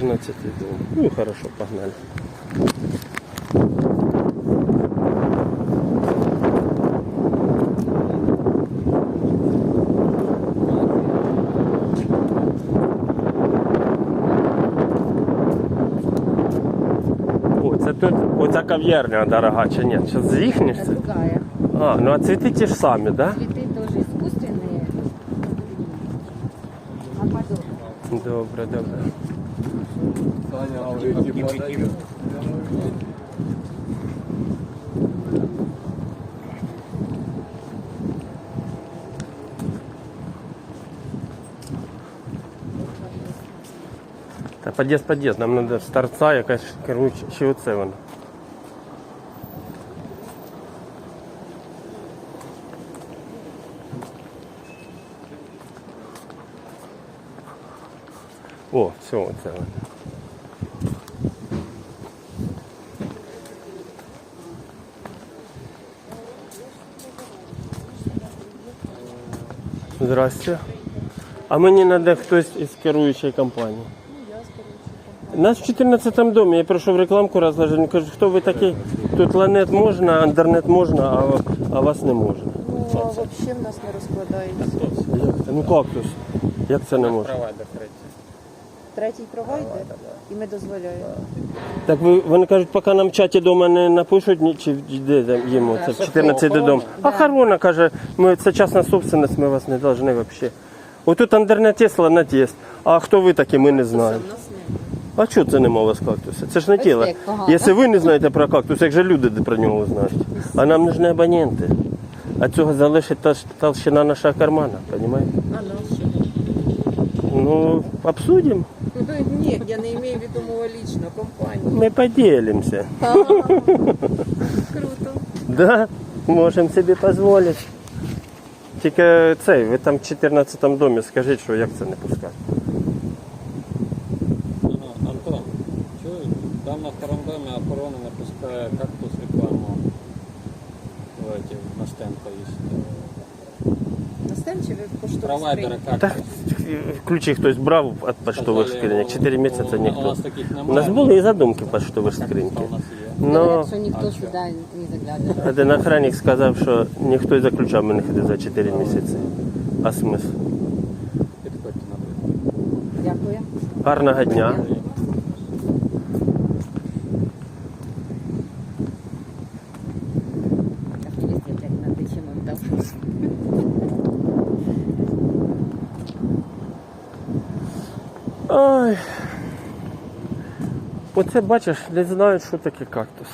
14 дом. Ну, хорошо, погнали. О, це тут, оця кав'ярня дорога чи ні? Що з їхніх це? Другая. А, ну а цвіти ті ж самі, так? Да? Цветы тоже искусственные. Потом Добре, добре. Та під'їзд, під'їзд, нам треба з торца якась, коротше, ще оце воно. О, все, оце воно. Здрасте. А мені треба хтось із керуючої компанії. Нас в 14 домі, я прийшов рекламку розложив, він каже, хто ви такий? Тут ланет можна, андернет можна, а, а вас не можна. Ну, а взагалі в нас не розкладається. Як це? Ну кактус. Як це не можна? Третій провайдер, і ми дозволяємо. Так ви, вони кажуть, поки нам в чаті дома не напишуть, ні, чи де там їм це 14 додому. Охорона каже, ми це частна собственность, ми вас не повинні взагалі. Отут андернет є, ланет є. А хто ви такі, ми не знаємо. У нас не. А чого це нема у вас кактуса? Це ж не тіло. Якщо ви не знаєте про кактус, як же люди про нього знають? А нам нужні абоненти. А цього залишить толщина нашого кармана, розумієте? А? Ну, обсудимо, Ні, я не маю від мого лічно, компанію. ми поділимося. Круто. Да, можемо собі дозволити. Тільки цей, ви там в 14 домі скажіть, що як це не пускати. Ага, Антон, чуєш? Там на втором доме охорона не пускає кактус рекламу в эти, на стенд повісити. На стенчі ви поштовх Провайдера Так, кактус. ключі хтось брав від поштових Сказали, скриньок. 4 місяці у- У ніхто. нас таких немає. У нас були і задумки поштових скриньки. У нас є. Не заглядывает. один охранник сказав, що ніхто за ключами не ходить за 4 місяці. А смисл? Підходьте на. Дякую. Гарного дня. Ой. Оце бачиш, не знають, що таке кактус.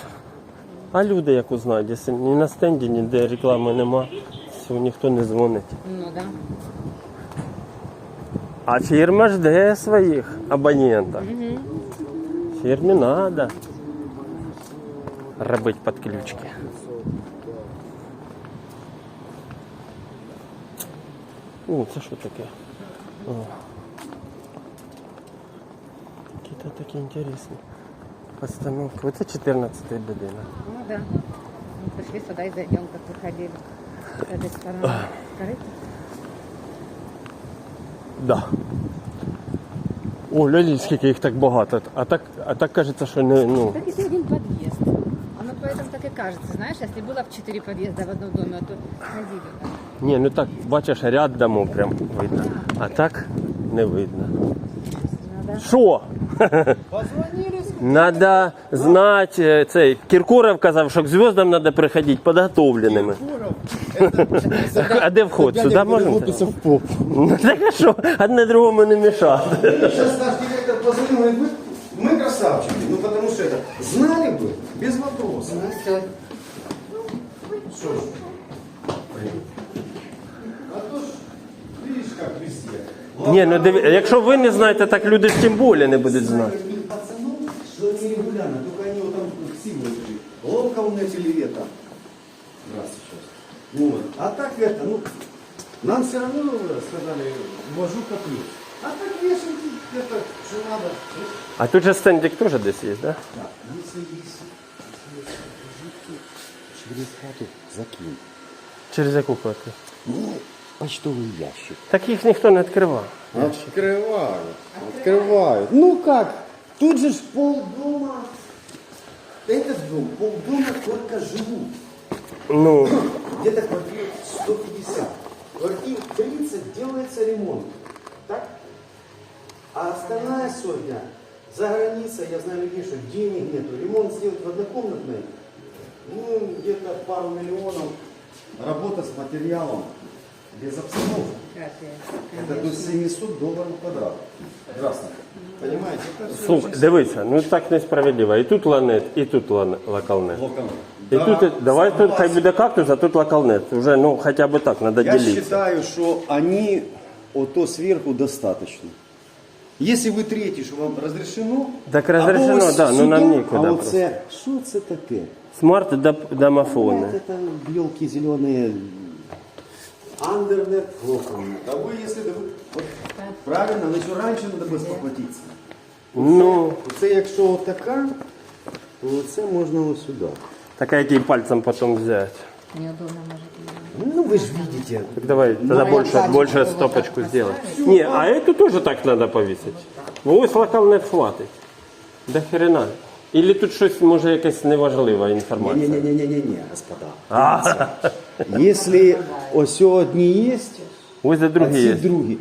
А люди як узнають, якщо ні на стенді, ніде реклами нема, все, ніхто не дзвонить. Ну да. А фірма жде своїх абонентів. Фірмі треба робити підключки. О, це що таке? О Які-то такі інтересні постановки. Оце 14 година. Ну да. Мы пришли сюда и зайдем, как выходили. С этой стороны. Скажите? Да. О, лялі, скільки їх так багато. А так, а так кажеться, що не, ну. Так это один подъезд. Оно поэтому так и кажется. Знаешь, если было бы четыре подъезда в одном доме, то ходили бы. Ні, ну так, бачиш, ряд домов прям видно. А так не видно. Надо. Що? Надо знати е, цей. Кіркоров казав, що к зв'язкам треба приходити підготовленими. А де вход? Сюди можна? в попу. Ну так а що? Одне другому не мішати. Сейчас наш директор позвонил и говорит, мы красавчики. Ну потому что это, знали бы, без вопросов. Ну все. Что ж. Ні, ну диві, якщо ви не знаєте, так люди ж тим більше не будуть знати. Этих пацанов, что они регулярно, только они вот там силы эти, ловко уносили это. Раз сейчас. Вот. А так это, ну, нам все равно сказали, вожу плюс. А так вешайте это, что надо. А тут же стендик теж десь є, так? Да? Так, если есть, если жидкий, через хату закинь. Через яку хату? Ну, почтовый ящик. Так їх ніхто не відкривав. Открывают, открывают. Ну как, Тут же ж полдома, этот дом, полдома только живут. Ну, Где-то квартир 150. Квартир 30 делается ремонт. Так? А остальная сотня за границей, я знаю людей, что денег нету. Ремонт сделать в однокомнатной, ну, где-то пару миллионов. Работа с материалом, без обстановки. Это до 700 долларов квадрат. Здравствуйте. Понимаете? Это всё слухай, очень дивися, ну так несправедливо. І тут ланет, і тут лан- локалнет. локально. І Да, тут, давай тут хай согласен. буде кактус, а тут локалнет. Уже, ну, хоча б так, треба Я ділитися. считаю, что они вот то сверху достаточно. Если вы третий, что вам разрешено, Так разрешено, або ось да, ну сюди, нам нікуди А просто. оце, що це таке? Смарт доп- домофони. Это белки зеленые. Андернет, локальнет. А вы, если да, вы- вот, правильно, але що раніше треба було спохватитися. Ну, Це якщо така, то це можна ось сюди. така який пальцем потім взяти. Неудобно, может, Ну ви ж бачите. Так давай, тогда я больше, пальцем больше его стопочку так сделать. поставлю. Не, а эту тоже так надо повесить. Ну ось локальне хватить. До хрена. Или тут щось може якась неважлива інформація. Не-не-не-не-не, господа. Если ось одні є, Ось за а другі ці є. другі.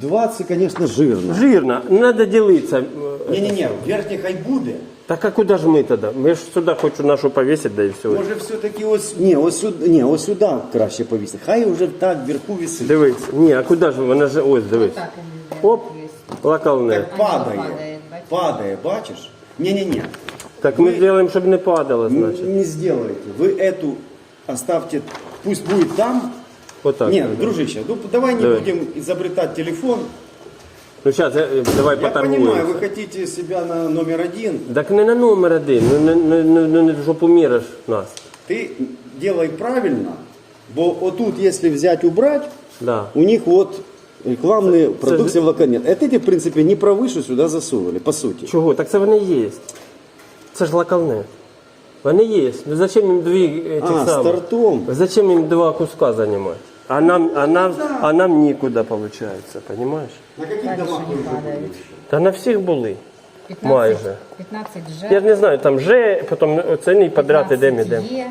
Два це, звісно, жирно. Жирно, надо ділитися. Ні-ні-ні, верхнє хай буде. Так а куди ж ми тоді? Ми ж сюди хочу нашу повісити, да і все. Може все-таки ось, ні, ось сюди, ні, ось сюди краще повісити. Хай вже так вверху висить. Дивись, ні, а куди ж вона ж ось дивись. так они Оп, сделают. локальне. Так падає. падає, бачиш? Падає, бачиш? Ні-ні-ні. Так ми зробимо, щоб не падало, значить. Не сделайте. Вы эту оставьте, пусть будет там. Отак. Нет, дружище, ну давай не Давай. будем изобретать телефон. Ну зараз, давай Я понимаю, поторгуємося. вы хотите себя на номер один. Так не на номер один, ну не, не, не, не, не в жопу міриш нас. Ты делай правильно, бо вот тут, если взять убрать, Да. у них вот рекламные продукции в лаконет. Это эти, в принципе, не про выше сюда засунули, по сути. Чого? Так це вони є. Це ж локальне. Вони є. Ну зачем їм дві е, тих А, самих? стартом. Зачем їм два куска займати? А нам, а нам, а нам нікуди виходить, розумієш? На каких Дальше домах не вы уже падает. были? Та на всіх були. 15, Майже. 15 Ж. Я ж не знаю, там Ж, потім оцінний подряд ідемо, ідемо. Е.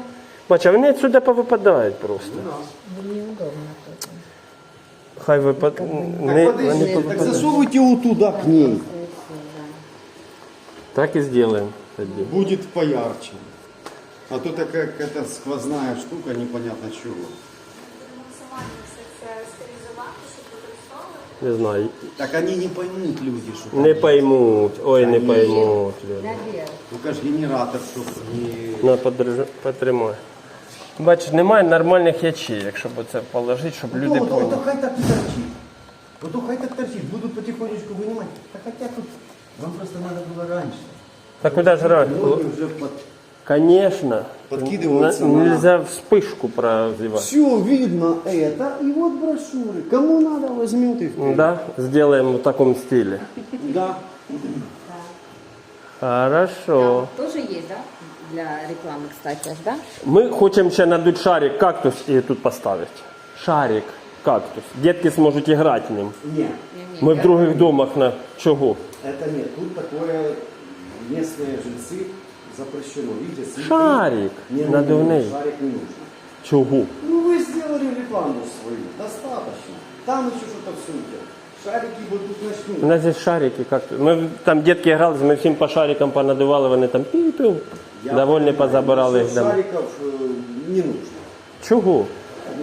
Бач, а вони сюди повипадають просто. Ну, Неудобно тут. Хай випад... Так не, подожди, вони так повипадають. засовывайте вот туда к ней. Так і зробимо тоді. Будет поярче. А то такая какая-то сквозная штука, непонятно чего. Максимально все це стерилізувати, щоб використовувати. Не знаю. Так они не поймут люди, что там. Не поймуть, ой, не Конечно. поймуть. люди. Наверх. Ну, ж генератор, чтобы не... На подриж... потримай. Бачиш, немає нормальних ячеїв, щоб це положити, щоб люди ну, то, то, поняли. хай так и торчит. Ну, то хай так торчит. Будут потихонечку вынимать. Так хотя тут... Вам просто надо было раньше. Та куди ж рад? Ноги уже под... Конечно. Подкидываются На- на- Нельзя вспышку прозевать. Все видно это. И вот брошюры. Кому надо, возьмет их. Да, сделаем в таком стиле. Да. Хорошо. Тоже есть, да? Для рекламы, кстати, да? Ми хочемо ще надуть шарик кактус і тут поставити. Шарик кактус. Дітки зможуть грати ним. Нет. Ми в других домах на чого? Это нет. Тут такое местные жильцы запрещено. Видите, цветы. Шарик Не, не, не, надувний. Шарик не нужен. Чого? Ну вы сделали рекламу свою. Достаточно. Там еще что-то всуньте. Шарики будут У начнут. нас здесь шарики кактус. Ми там дітки грали, ми всім по шарикам понадували, вони там пів-пів. Довольні позабирали їх домой. Шариков э, не нужно. Чого?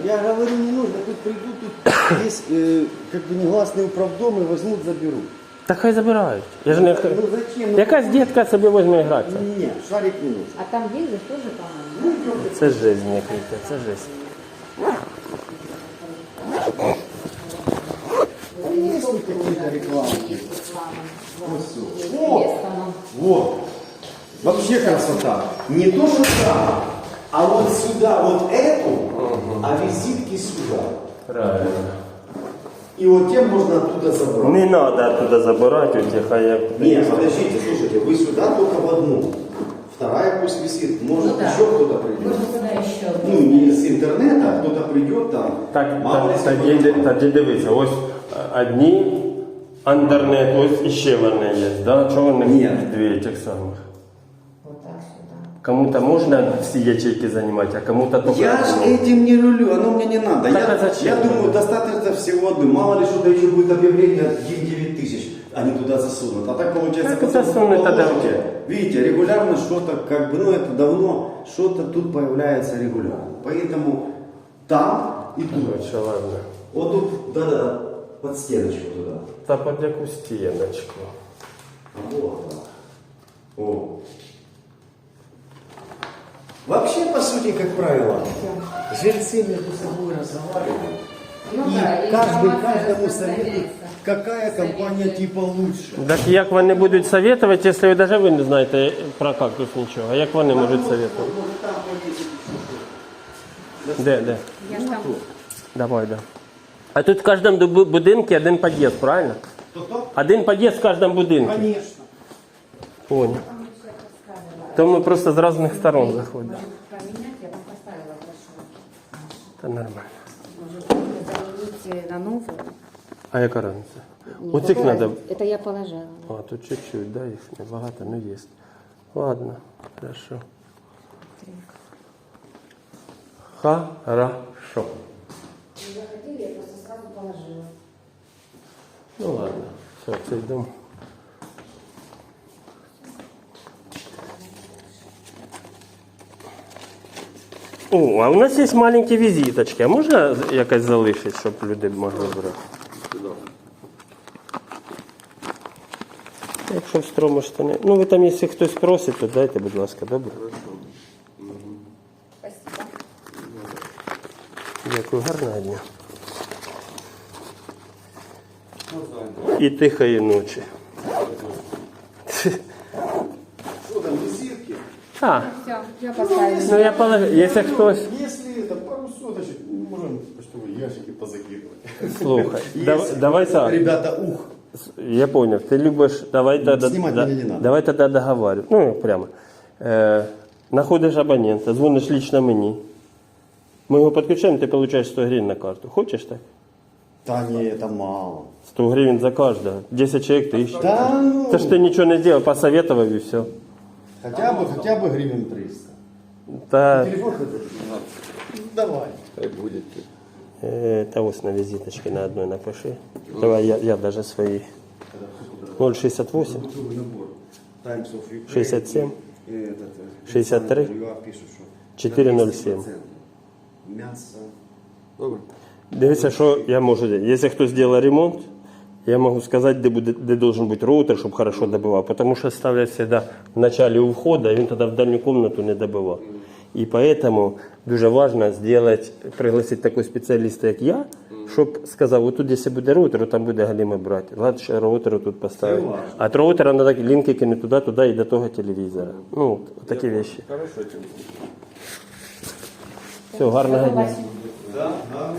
Я говорю, не нужно. Тут придут, тут есть э, как бы негласный управдом и возьмут, заберут. Та хай забирають. Я ж не... Ну зачем? Ну, Якась дітка собі візьме гратися. Нет, шарик не нужен. А там есть же тоже, по-моему. Це жизнь, Никита, це жизнь. Есть ли какие-то рекламки? Есть О, там. вот. Вообще красота. Не то, что там, а вот сюда, вот эту, а визитки сюда. Правильно. И вот тем можно оттуда забрать. Не треба туди забирати, у тих, а як... Нет, подождите, слушайте, вы сюда только в одну. Вторая пусть висит. Может, Ну да. еще кто-то придет. Можно туда еще. Ну, не с интернета, а кто-то придет там. Так, Мало так, если тоді, кто-то- тоді дивися, ось е, одні, Андернет, ось іще вони є, да? Чого вони Ні. дві тих самих? Вот так сюда. Кому-то можна всі ячейки занимать, а кому-то только Я же этим не рулю, оно мне не надо. Так я, а зачем? я думаю, достаточно всего одной. Мало ли что-то еще будет объявление от 9 тысяч, они туда засунут. А так получается, Как засунут тогда? Видите, регулярно что-то, как бы, ну это давно, что-то тут появляется регулярно. Поэтому там и тут. Короче, ладно. Вот тут, да-да, под стеночку туда. Та под яку стіночку. А вот так. О. Вообще, по сути, как правило, жильцы между собой разговаривают. Ну и да, каждый информация каждому советует, какая компания типа лучше. Так як вони будуть советувати, якщо ви навіть ви не знаєте про кактус нічого? А як вони можуть советувати? Де, де? Я ж там Давай, да. А тут в кожному бу- будинку один під'їзд, правильно? Кто-то? Один під'їзд в кожному будинку. Конечно. Понял. То ми просто з різних сторон заходимо. поменять, я там поставила прошу. Це нормально. Может, заменить на новую. А яка разниця? Оцих треба. Это я положила. А, тут чуть-чуть, да, їх небагато, ну є. Ладно, хорошо. Хорошо. Заходили, я просто сразу положила. Ну ладно, все, цей дом. О, а у нас є маленькі візиточки. А можна якось залишити, щоб люди могли брати? Якщо встромиш, то не. Ну ви там, якщо хтось просить, то дайте, будь ласка, добре? Дякую, гарного дня. І тихої ночі. А, Все, я поставила. ну я положу, якщо хтось. Если это пару соточек, можем почтовые ящики позакидывать. Слухай, Если, дав- давай так. Ребята, ух. Я понял, ты любишь, давай тогда, Снимать да- меня не надо. давай тогда договаривай. Ну, прямо. Э, находишь абонента, звонишь лично мені. Мы его подключаем, ты получаешь 100 гривен на карту. Хочешь так? Да не, это мало. 100 гривен за каждого. 10 человек, тысяча. Да ну, Это ж ты ничего не сделал, посоветовал и все. Хотя бы, хотя бы гривен 300. Да, Телефон хоть? Давай. э, это ось на визиточке на одной напиши. Давай я, я даже свои. 068 Готовый набор. Times of Ukraine. 67 И этот, э, 63 Александр Юа пишет, что 407. на 200%. Мясо. Дивіться, що я можу зробити. Якщо хтось зробить ремонт, я можу сказати, де, буде, де должен бути роутер, щоб хорошо добивав. Тому що ставлять завжди в началі у входу, а він тоді в дальню кімнату не добивав. І тому дуже важливо зробити, пригласити такого спеціаліста, як я, щоб сказав, отут, якщо буде роутер, там буде галіме брати. Ладно, ще роутер тут поставити. А від роутера треба лінки кинути туди, туди і до того телевізора. Ну, от такі речі. Все, гарного дня. Да, да,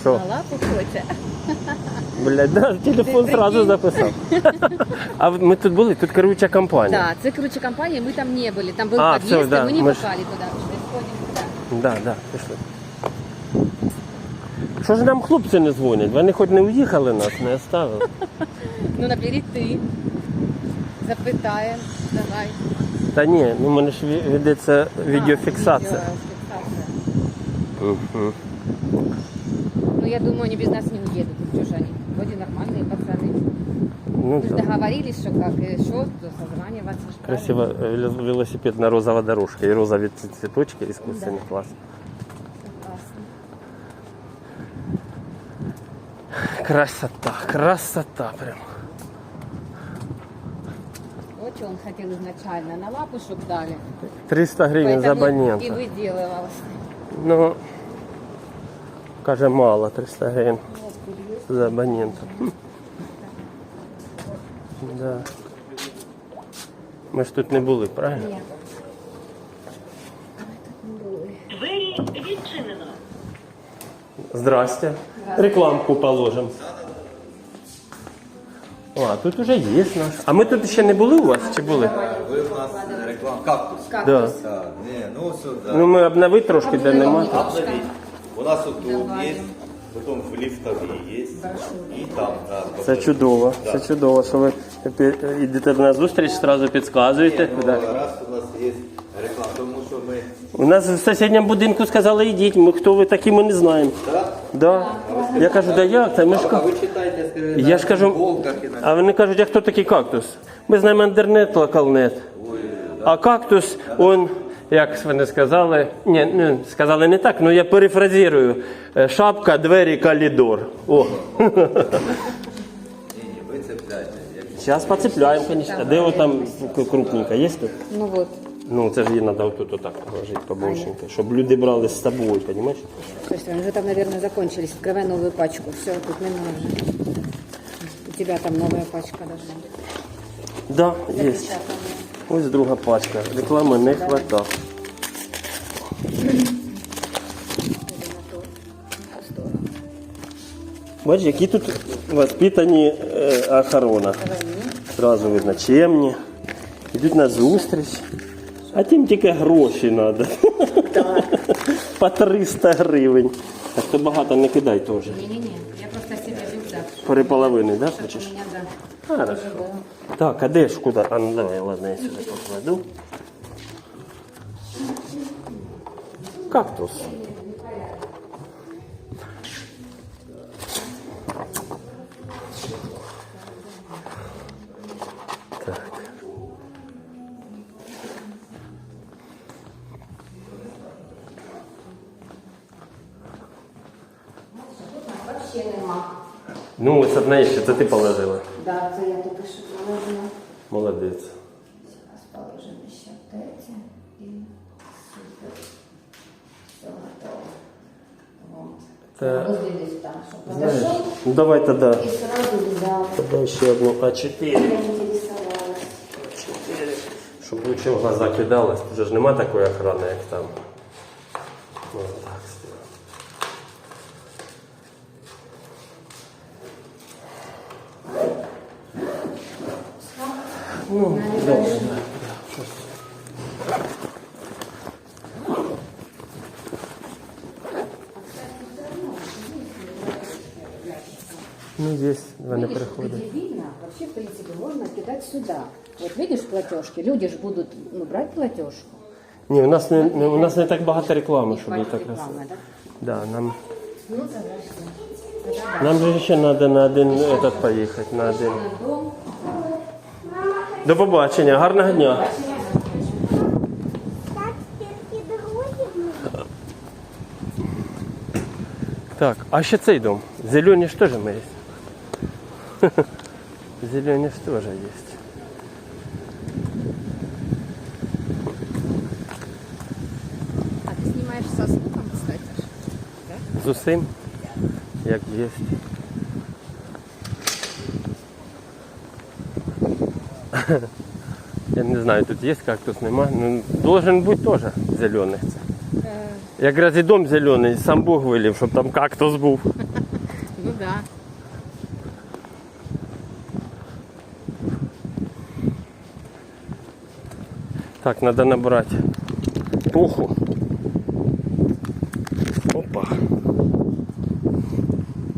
Що? Блядь, да, телефон сразу записав. А ми тут були, тут керуюча компанія. Да, це короче компанія, ми там не були. Там був А, під'їзд, все, да, ми не ми попали туди. Туди. Да, да, пішли. Що ж нам хлопці не дзвонять? Вони хоч не уїхали нас, не оставили. Ну, набери ти. Запитаємо. Давай. Та ні, ну в мене ж ві- ведеться відеофіксація. Відеофіксація. Угу. Ну, я думаю, они без нас не уедут. Что же они? Вроде нормальные пацаны. Ну, Мы же да. договорились, что как и что, то созваниваться. ж, Красиво е, вел- велосипедна розова дорожка і розові ці цвіточки іскусственні клас. правильно. Классно. Красота, красота прям. Вот что он хотел изначально. На лапу, чтоб дали. 300 гривень за Поэтому абонента. И выделывалось. Ну, каже, мало 300 гривень за абонента. Хм. Да. Ми ж тут не були, правильно? Нет. Двері відчинено. Здрасте. Рекламку положим. О, а тут уже є наш. А ми тут ще не були у вас чи були? Ви в нас реклама кактус. Да. Так, ні, ну сюди. Ну ми обновити трошки, де нема. Обновіть. У нас тут є, потім в ліфтові є, і там. да, Це чудово, це чудово, що ви пі- йдете на зустріч, одразу підказуєте. Ну, раз у нас є реклама, тому що ми У нас в сусідньому будинку сказали, йдіть, ми хто ви такі, ми не знаємо. Так? Да. Я кажу, да як це? Ми ж... А ви читаєте, скажіть, Я ж кажу, а вони кажуть, а хто такий кактус? Ми знаємо інтернет, локалнет. А кактус, он, як вони сказали, ні, не, сказали не так, але я перефразірую. Е, Шапка, двері, калідор. О. Зараз поцепляємо, звісно. Де от там крупненька є тут? Ну вот. Ну, це ж її треба отут отак положити побольшенько, щоб люди брали з собою, розумієш? Они уже там, наверное, закончились. Открывай новую пачку. Все, тут не нужно. У тебя там новая пачка должна быть. Да, є. Ось друга пачка. Реклами не хватає. Бачиш, які тут воспитані е, охорона. Зразу видно, чемні. Йдуть на зустріч. А тим тільки гроші треба. По 300 гривень. Так то багато не кидай теж. Не-не-не, я просто себе рюкзак. Пори половини, да, У хочеш? меня, да. Хорошо. Так, а де ж куди? А ну давай, ладно, я сюди покладу. Кактус. Так. Возле листа, чтобы Знаєш, подошел ну давай тоді. и сразу взял. Тоді ще одну А4. Я интересовалась. Щоб лучше в глаза кидалось. Тут же ж нема такої охорони, як там. Ось так сделаем. Ну, добре. Ну, Вообще, в принципе, можно кидать сюда. Вот видишь платежки, люди ж будут ну, брать платежку. Ні, у нас не, не- у нас не так багато реклами, щоб її так раз. рекламы, да? Да, нам, Ну, тогда нам же ще треба на один этот поїхати, на один. На дом. До побачення, гарного дня. Так, а ще цей дом. Зелені ж теж ми ж теж є. А ты снимаешь со звуком, кстати? З усім, як є. Я не знаю, тут є кактус, нема. Ну, должен бути теж зелений. Це. Якраз і дом зелений, сам Бог вилів, щоб там кактус був. Ну да. Так, треба набрати пуху.